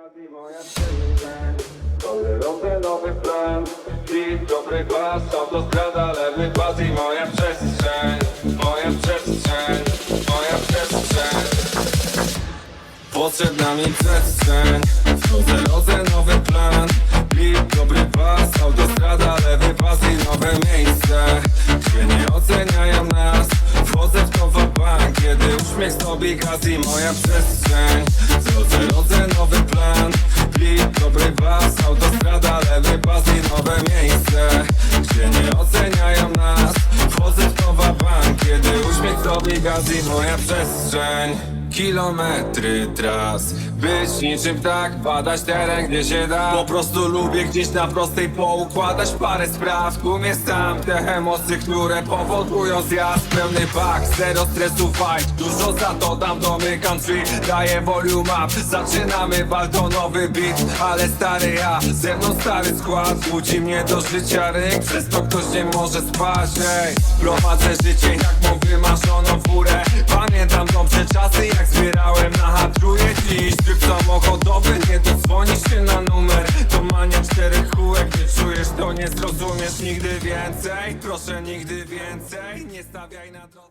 okazji Toleruję nowy plan. Beat, dobry klas, autostrada, lewy pas i moja przestrzeń. Moja przestrzeń, moja przestrzeń. Potrzebna mi przestrzeń. Rodzę nowy plan. Beat, dobry pas, autostrada, lewy pas i nowe miejsce. Gdzie nie oceniają nas. Wchodzę w nowa bank Kiedy uśmiech sobie gaz i moja przestrzeń sobie gaz i moja przestrzeń. Kilometry tras. Być niczym tak, badać teren gdzie się da. Po prostu lubię gdzieś na prostej poukładać parę spraw. Tu jest tam te emocje, które powodują zjazd. Pełny pak, zero stresu fight. Dużo za to dam, domykam drzwi. Daję volume up, zaczynamy baltonowy beat. Ale stary ja, ze mną stary skład. Budzi mnie do życia ryk, przez to ktoś nie może spać Ej, prowadzę życie jak mam czasy jak zbierałem na hatruje dziś Tryb samochodowy, nie dodzwonisz się na numer. To mania czterech kółek, nie czujesz to nie zrozumiesz nigdy więcej. Proszę nigdy więcej, nie stawiaj na drodze